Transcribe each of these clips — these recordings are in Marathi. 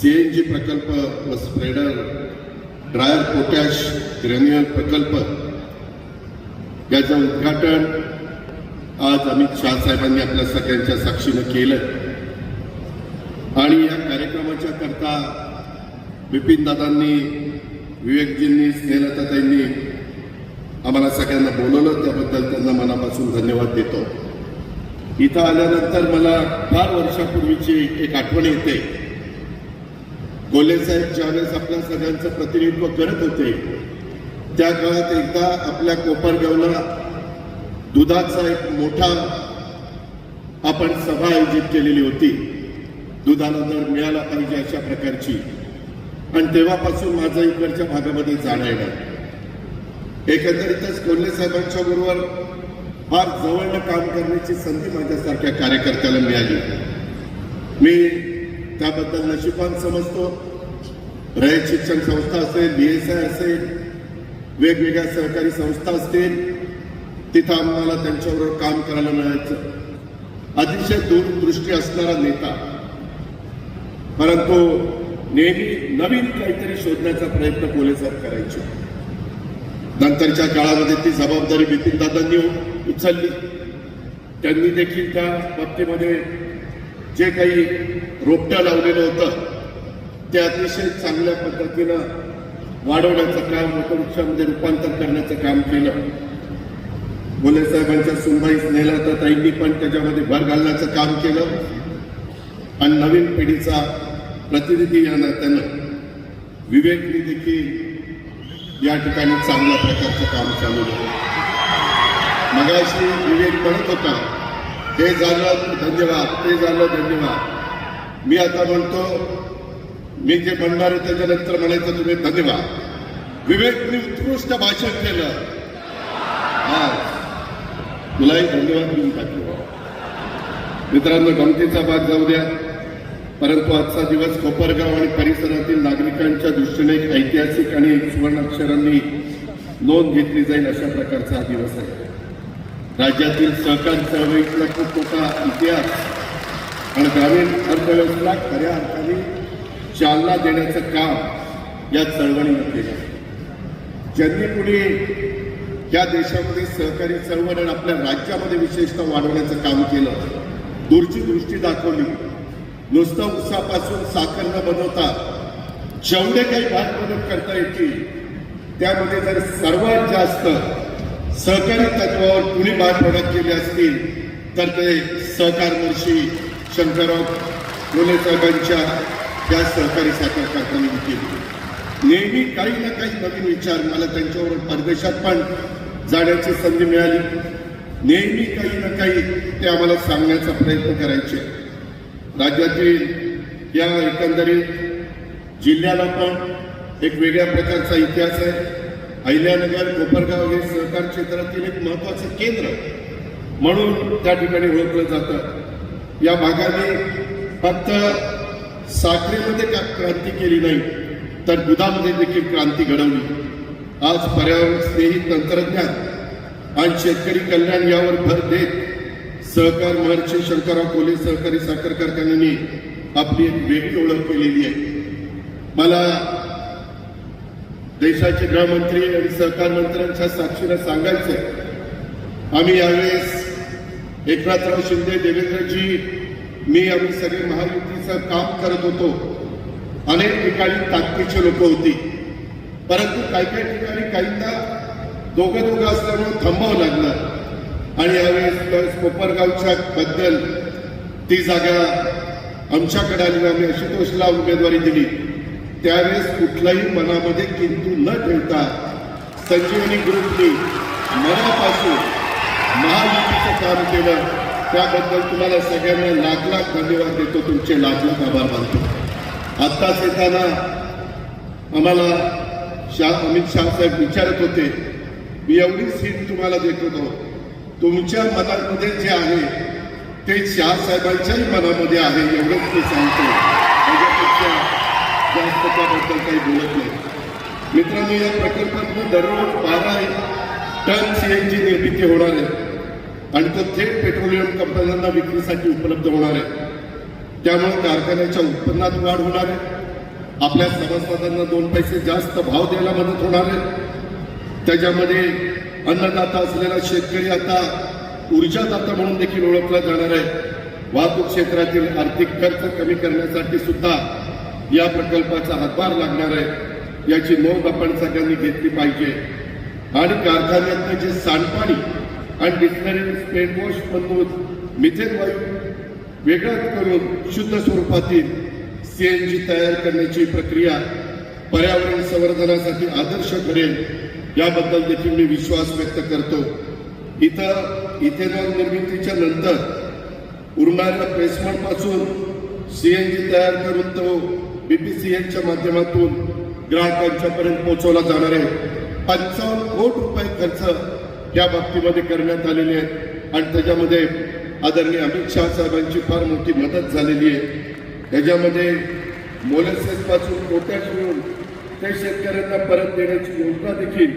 सीएनजी प्रकल्प व स्प्रेडर ड्रायर पोटॅश ग्रॅन्युअल प्रकल्प याचं उद्घाटन आज अमित शाह साहेबांनी आपल्या सगळ्यांच्या साक्षीनं केलं. आणि या कार्यक्रमाच्या करता बिपिनदादांनी विवेकजींनी स्नेहलताताईंनी आम्हाला सगळ्यांना बोलवलं. त्याबद्दल त्यांना मनापासून धन्यवाद देतो. इथं आल्यानंतर मला फार वर्षापूर्वीची एक आठवण येते. गोले साहेब ज्यावेळेस आपल्या सगळ्यांचं प्रतिनिधित्व करत होते त्या काळात एकदा आपल्या कोपरगावला दुधाचा एक मोठा आपण सभा आयोजित केलेली होती. दुधाला दर मिळाला पाहिजे अशा प्रकारची. आणि तेव्हापासून माझं इकडच्या भागामध्ये जाणं येणार एकंदरीतच कोल्हे साहेबांच्या बरोबर फार जवळनं काम करण्याची संधी माझ्यासारख्या कार्यकर्त्याला मिळाली. मी त्याबद्दल नशिबान समजतो. रयत शिक्षण संस्था असेल बी एस आय असेल वेगवेगळ्या सहकारी संस्था असतील तिथं आम्हाला त्यांच्याबरोबर काम करायला मिळायचं. अतिशय दूरदृष्टी असणारा नेता. परंतु नेहमी नवीन काहीतरी शोधण्याचा प्रयत्न कोल्हे साहेब करायचे. नंतरच्या काळामध्ये ती जबाबदारी बिपिनदादांनी उचलली. त्यांनी देखील त्या बाबतीमध्ये जे काही रोपटं लावलेलं होतं ते अतिशय चांगल्या पद्धतीनं वाढवण्याचं काम वटवृक्षामध्ये रूपांतर करण्याचं काम केलं. बोले साहेबांच्या सुनबाईस नेला तर ताईंनी पण त्याच्यामध्ये भर घालण्याचं काम केलं. आणि नवीन पिढीचा प्रतिनिधी या नात्यानं विवेकनी देखील या ठिकाणी चांगल्या प्रकारचं काम चालू आहे मगाशी विवेक म्हणत होता हे झालं धन्यवाद ते झालं धन्यवाद. मी आता म्हणतो मी जे म्हणणार आहे त्याच्यानंतर म्हणायचं तुम्ही धन्यवाद. विवेकनी उत्कृष्ट भाषण केलं. हा तुलाही धन्यवाद देऊन टाकलो मित्रांनो गमतीचा भाग जाऊ द्या. परंतु आजचा दिवस कोपरगाव आणि परिसरातील नागरिकांच्या दृष्टीने एक ऐतिहासिक आणि सुवर्णाक्षरांनी नोंद घेतली जाईल अशा प्रकारचा हा दिवस आहे. राज्यातील सहकार चळवळीतला खूप मोठा इतिहास आणि ग्रामीण अर्थव्यवस्थेला खऱ्या अर्थाने चालना देण्याचं काम या चळवळीनं केलं ज्यांनी पुढे या देशामध्ये सहकारी चळवळ आणि आपल्या राज्यामध्ये विशेषतः वाढवण्याचं काम केलं दूरची दृष्टी दाखवली नुसतं उसापासून साखर न बनवता जेवढे काही भाग मदत करता येतील त्यामध्ये जर सर्वात जास्त सहकारी तत्वावर कुणी भाग मदत केले असतील तर ते सहकारवर्षी शंकरराव लोले साहेबांच्या या सहकारी साखर कारखान्याने नेहमी काही ना काही नवीन विचार मला त्यांच्यावर परदेशात पण जाण्याची संधी मिळाली. नेहमी काही ना काही ते आम्हाला सांगण्याचा प्रयत्न करायचे. राज्यातील या एकंदरीत जिल्ह्याला पण एक वेगळ्या प्रकारचा इतिहास आहे. अहिल्यानगर कोपरगाव हे सहकार क्षेत्रातील एक महत्वाचं केंद्र म्हणून त्या ठिकाणी ओळखलं जातं. या भागाने फक्त साखरेमध्ये का क्रांती केली नाही तर दुधामध्ये देखील क्रांती घडवली. आज पर्यावरण स्नेही तंत्रज्ञान आणि शेतकरी कल्याण यावर भर देत सहकार महर्षी शंकरराव कोले सहकारी साखर कारखान्याने आपली एक वेगळी ओळख केलेली आहे. मला देशाचे गृहमंत्री आणि सहकार मंत्र्यांच्या साक्षीनं सांगायचं आम्ही यावेळेस एकनाथराव शिंदे देवेंद्रजी मी आम्ही सगळे महायुतीचं काम करत होतो. अनेक ठिकाणी ताकदीची लोक होती. परंतु काही काही ठिकाणी काहींना दोघं दोघं असल्यामुळे थांबावं लागलं. आणि यावेळेस कोपरगावच्या बद्दल ती जागा आमच्याकडे आली आम्ही आशुतोषला उमेदवारी दिली. त्यावेळेस कुठलाही मनामध्ये किंतू न ठेवता संजीवनी ग्रुपनी मनापासून महायुतीचं काम केलं त्याबद्दल तुम्हाला सगळ्यांना लाख लाख धन्यवाद देतो तुमचे लाख लाख आभार मानतो. आत्ताच येताना आम्हाला शा अमित शाह साहेब विचारत होते मी एवढी सीट तुम्हाला देत होतो तुमच्या मनामध्ये जे आहे ते शाहसाहेबांच्याही मनामध्ये आहे एवढंच मी सांगतो. त्याच्यापेक्षा जास्त त्याबद्दल काही बोलत नाही. मित्रांनो या प्रकल्पातून दररोज बारा टन सीएनजी निर्मिती होणार आहे. आणि तो थेट पेट्रोलियम कंपन्यांना विक्रीसाठी उपलब्ध होणार आहे. त्यामुळे कारखान्याच्या उत्पन्नात वाढ होणार आहे. आपल्या सभासदांना दोन पैसे जास्त भाव द्यायला मदत होणार आहे. त्याच्यामध्ये अन्नदाता असलेला शेतकरी आता ऊर्जादाता म्हणून देखील ओळखला जाणार आहे. वाहतूक क्षेत्रातील आर्थिक खर्च कमी करण्यासाठी सुद्धा या प्रकल्पाचा हातभार लागणार आहे. याची नोंद आपण सगळ्यांनी घेतली पाहिजे. आणि कारखान्यातलं जे सांडपाणी आणि डिस्लरी स्पेन वॉश मधून मिथेन वायू वेगळा करून शुद्ध स्वरूपातील सीएनजी तयार करण्याची प्रक्रिया पर्यावरण संवर्धनासाठी आदर्श ठरेल याबद्दल देखील मी विश्वास व्यक्त करतो. इथं इथेनॉल निर्मितीच्या नंतर उरणाऱ्या प्लेसमेंटपासून सीएनजी तयार करून तो बीपीसीएलच्या माध्यमातून ग्राहकांच्या पर्यंत पोहोचवला जाणार आहे. पंचावन्न कोट रुपये खर्च या बाबतीमध्ये करण्यात आलेले आहेत आणि त्याच्यामध्ये आदरणीय अमित शाह साहेबांची फार मोठी मदत झालेली आहे. त्याच्यामध्ये मोलसेसपासून कोट्या पोटॅश मिळून ते शेतकऱ्यांना परत देण्याची योजना देखील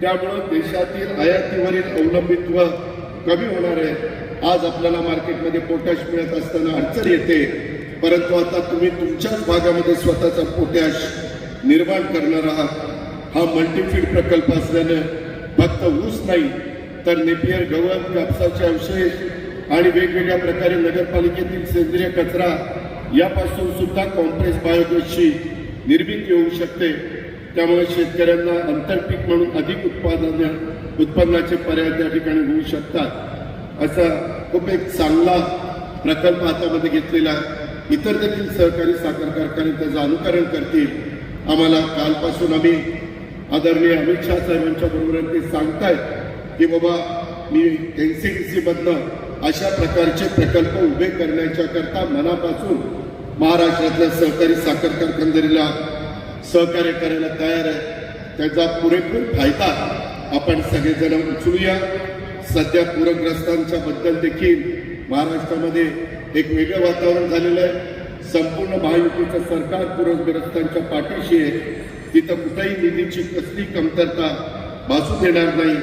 त्यामुळं देशातील आयातीवरील अवलंबित्व कमी होणार आहे. आज आपल्याला मार्केटमध्ये पोटॅश मिळत असताना अडचण येते. परंतु आता तुम्ही तुमच्याच भागामध्ये स्वतःचा पोटॅश निर्माण करणार आहात. हा मल्टीफीड प्रकल्प असल्यानं फक्त ऊस नाही तर नेपियर गवत कापसाचे अवशेष आणि वेगवेगळ्या प्रकारे नगरपालिकेतील सेंद्रिय कचरा यापासून सुद्धा कॉम्प्रेस बायोगॅसची निर्मिती होऊ शकते. त्यामुळे शेतकऱ्यांना आंतरपीक म्हणून अधिक उत्पादन उत्पन्नाचे पर्याय त्या ठिकाणी होऊ शकतात. असा खूप एक चांगला प्रकल्प हातामध्ये घेतलेला आहे. इतर देखील सहकारी साखर कारखाने त्याचं अनुकरण करतील. आम्हाला कालपासून आम्ही आदरणीय अमित शाह साहेबांच्या बरोबर ते सांगतायत की बाबा मी एनसीडीसी मधनं अशा प्रकारचे प्रकल्प उभे करण्याच्या करता मनापासून महाराष्ट्रातल्या सहकारी साखर कारखानदारीला सहकार्य करायला तयार आहे. त्याचा पुरेपूर फायदा आपण सगळेजण उचलूया. सध्या पूरग्रस्तांच्या बद्दल देखील महाराष्ट्रामध्ये एक वेगळं वातावरण झालेलं आहे. संपूर्ण महायुतीचं सरकार पूरग्रस्तांच्या पाठीशी आहे. तिथं कुठल्याही निधीची कसली कमतरता भासू देणार नाही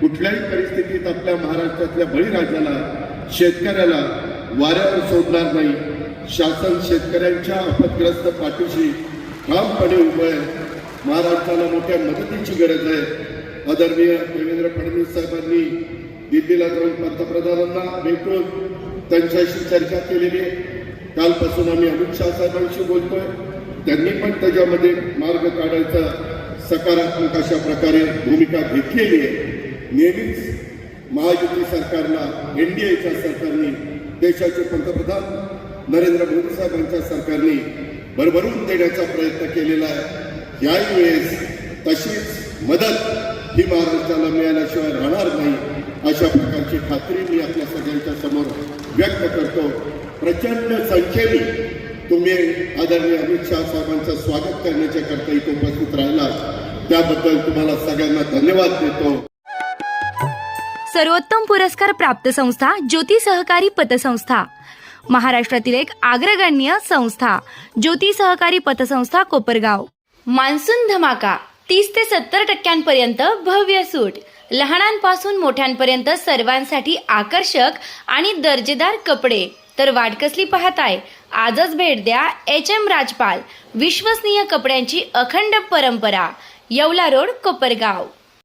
कुठल्याही परिस्थितीत आपल्या महाराष्ट्रातल्या बळीराजाला शेतकऱ्याला वाऱ्यावर सोडणार नाही. शासन शेतकऱ्यांच्या आपत्ग्रस्त पाठीशी ठामपणे उभं आहे. महाराष्ट्राला मोठ्या मदतीची गरज आहे. आदरणीय देवेंद्र फडणवीस साहेबांनी दिल्लीला जाऊन पंतप्रधानांना भेटून त्यांच्याशी चर्चा केलेली आहे. कालपासून आम्ही अमित शाह साहेबांशी बोलतोय. त्यांनी पण त्याच्यामध्ये मार्ग काढायचा सकारात्मक अशा प्रकारे भूमिका घेतलेली आहे. नेहमीच महायुती सरकारला एन डी एच्या सरकारने देशाचे पंतप्रधान नरेंद्र मोदी साहेबांच्या सरकारने भरभरून देण्याचा प्रयत्न केलेला आहे. याही वेळेस तशीच मदत ही महाराष्ट्राला मिळाल्याशिवाय राहणार नाही अशा प्रकारची खात्री मी आपल्या सगळ्यांच्या समोर व्यक्त करतो. प्रचंड संख्येने तुम्ही आदरणीय अमित शाह साहेबांचं स्वागत करण्याच्या करता इथे उपस्थित राहिला त्याबद्दल तुम्हाला सगळ्यांना धन्यवाद देतो. सर्वोत्तम पुरस्कार प्राप्त संस्था ज्योती सहकारी पतसंस्था. महाराष्ट्रातील एक अग्रगण्य संस्था ज्योती सहकारी पतसंस्था कोपरगाव. मान्सून धमाका तीस ते सत्तर टक्क्यांपर्यंत भव्य सूट. लहानांपासून मोठ्यांपर्यंत सर्वांसाठी आकर्षक आणि दर्जेदार कपडे. तर वाट कसली पाहताय आजच भेट द्या एच एम राजपाल विश्वसनीय कपड्यांची अखंड परंपरा येवला रोड कोपरगाव.